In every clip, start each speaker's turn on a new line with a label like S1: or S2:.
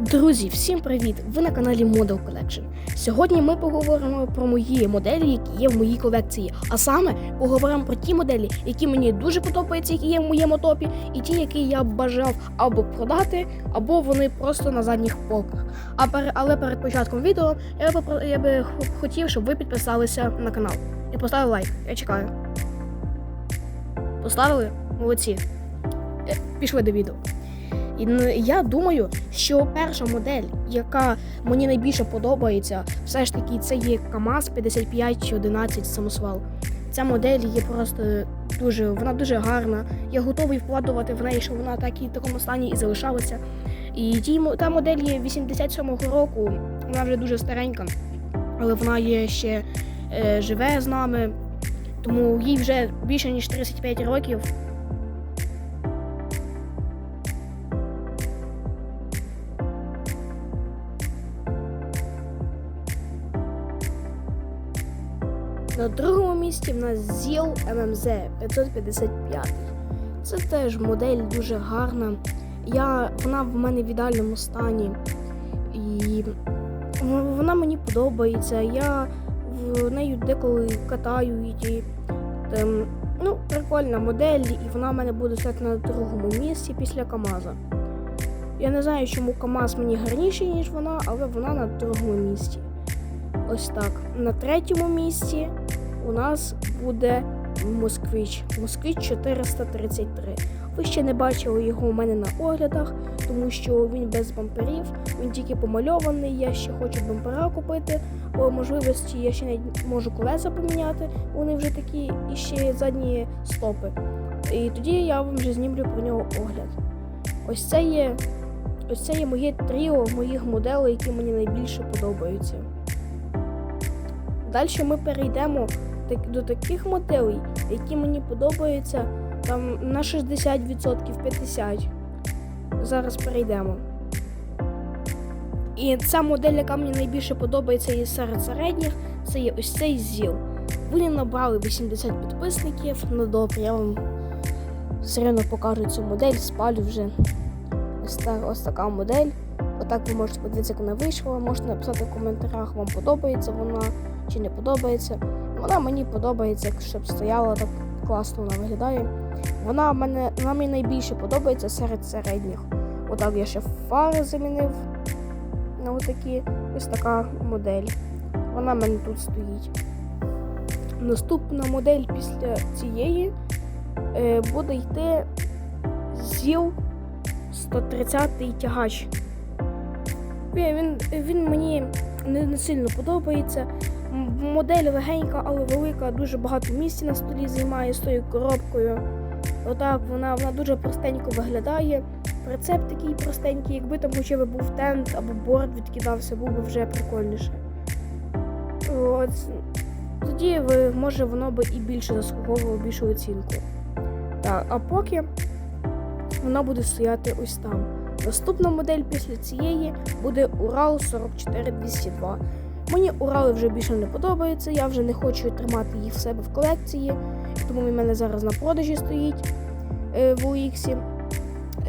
S1: Друзі, всім привіт! Ви на каналі Model Collection. Сьогодні ми поговоримо про мої моделі, які є в моїй колекції. А саме поговоримо про ті моделі, які мені дуже подобаються, які є в моєму топі, і ті, які я б бажав або продати, або вони просто на задніх полках. А пер... але перед початком відео я би, я би хотів, щоб ви підписалися на канал і поставили лайк. Я чекаю. Поставили? Молодці. Е, Пішли до відео. І я думаю, що перша модель, яка мені найбільше подобається, все ж таки це є КАМАЗ 55 чи 11 самосвал. Ця модель є просто дуже, вона дуже гарна. Я готовий вкладувати в неї, щоб вона так і в такому стані і залишалася. І ті, та модель є 87-го року, вона вже дуже старенька, але вона є ще е, живе з нами, тому їй вже більше ніж 35 років. На другому місці в нас ЗІЛ ММЗ 555. Це теж модель дуже гарна. Я, вона в мене в ідеальному стані. І вона мені подобається. Я в нею деколи катаю її. Там, ну, прикольна модель, і вона в мене буде стояти на другому місці після КАМАЗа. Я не знаю, чому КАМАЗ мені гарніший, ніж вона, але вона на другому місці. Ось так. На третьому місці у нас буде Москвич. Москвич 433. Ви ще не бачили його у мене на оглядах, тому що він без бамперів, він тільки помальований. Я ще хочу бампера купити. По можливості я ще навіть можу колеса поміняти, вони вже такі і ще задні стопи. І тоді я вам вже знімлю про нього огляд. Ось це є, ось це є моє тріо моїх моделей, які мені найбільше подобаються. Далі ми перейдемо до таких моделей, які мені подобаються там на 60%, 50%. Зараз перейдемо. І ця модель, яка мені найбільше подобається і серед середніх, це є ось цей ЗІЛ. Вони набрали 80 підписників. Ну добре, я вам все одно покажу цю модель, спалю вже. Ось, так, ось така модель. Отак ви можете подивитися, як вона вийшла. Можете написати в коментарях, вам подобається вона чи не подобається. Вона мені подобається, якщо б стояла так класно вона виглядає. Вона мене вона мені найбільше подобається серед середніх. Отак я ще фари замінив на отакі. Ось така модель. Вона в мене тут стоїть. Наступна модель після цієї е, буде йти ЗІЛ 130 тягач. Він, він, він мені не сильно подобається. Модель легенька, але велика, дуже багато місця на столі займає з тою коробкою. Отак вона, вона дуже простенько виглядає. Прицеп такий простенький, якби там хоча б був тент або борт відкидався, був би вже прикольніше. От. Тоді ви, може воно би і більше заслуговувало більшу оцінку. Так, а поки воно буде стояти ось там. Наступна модель після цієї буде Урал 44202. Мені Урали вже більше не подобаються, я вже не хочу тримати їх в себе в колекції, тому в мене зараз на продажі стоїть е, в OX.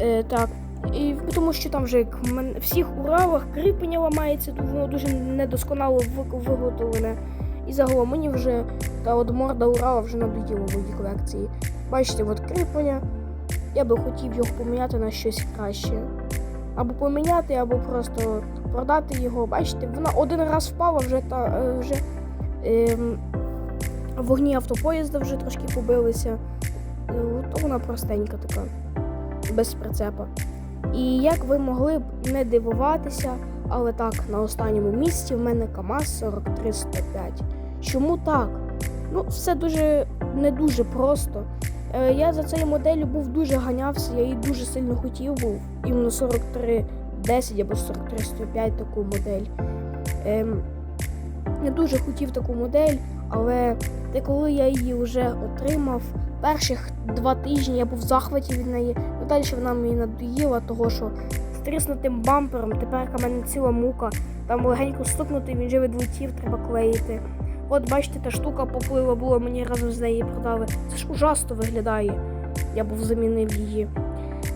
S1: Е, так. І тому що там вже як в всіх Уралах кріплення ламається, воно дуже недосконало виготовлене. І загалом мені вже та от морда Урала вже надоїла в моїй колекції. Бачите, от кріплення. Я би хотів його поміняти на щось краще. Або поміняти, або просто продати його. Бачите, вона один раз впала вже та е, вже ем, вогні автопоїзда вже трошки побилися. Е, То вона простенька така, без прицепа. І як ви могли б не дивуватися, але так, на останньому місці в мене КАМАЗ 4305. Чому так? Ну, все дуже не дуже просто. Е, Я за цією моделлю був дуже ганявся, я її дуже сильно хотів був. Іменно 4310 або 4305 таку модель. Ем, я дуже хотів таку модель, але коли я її вже отримав, перших два тижні я був в захваті від неї. Ну далі вона мені надоїла, того що з тріснутим бампером, тепер мене ціла мука. Там легенько стукнути, він же відлетів, треба клеїти. От бачите, та штука поплила була, мені разом з нею продали. Це ж ужасно виглядає. Я був замінив її.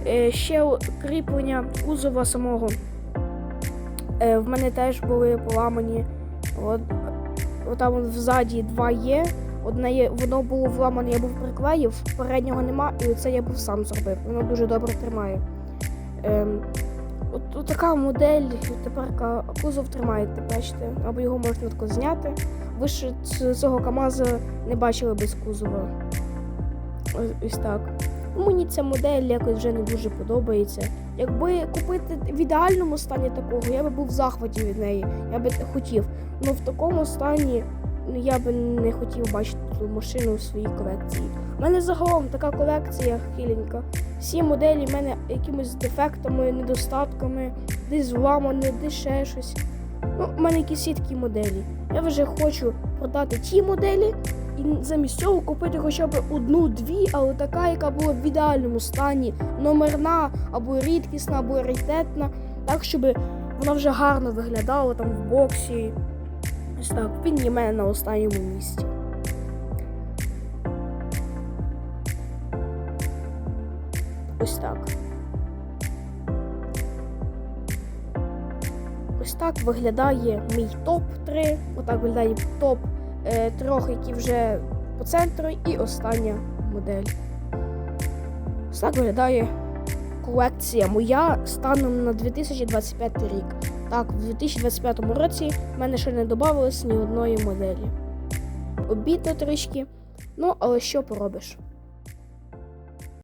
S1: Е, ще кріплення кузова самого Е, в мене теж були поламані. От, от там взаді два є. Одне є, воно було вламане, я був приклеїв, переднього нема, і це я був сам зробив. Воно дуже добре тримає. Ем, от, от така модель, тепер кузов тримаєте, бачите, або його можна зняти. Ви ж цього КАМАЗа не бачили без кузова. Ось, так. Мені ця модель якось вже не дуже подобається. Якби купити в ідеальному стані такого, я би був в захваті від неї. Я би хотів. Ну в такому стані ну, я би не хотів бачити ту машину у своїй колекції. У мене загалом така колекція хиленька. Всі моделі в мене якимись дефектами, недостатками, десь зламані, десь ще щось. Ну, у мене якісь є такі моделі. Я вже хочу продати ті моделі і замість цього купити хоча б одну-дві, але така, яка була в ідеальному стані, номерна або рідкісна, або раритетна, так, щоб вона вже гарно виглядала там в боксі. Ось так, він є мене на останньому місці. Ось так. Ось так виглядає мій топ-3. Отак виглядає топ е, трьох, які вже по центру, і остання модель. Ось так виглядає колекція моя станом на 2025 рік. Так, в 2025 році в мене ще не додавалось ні одної моделі. Обідно трішки, ну але що поробиш?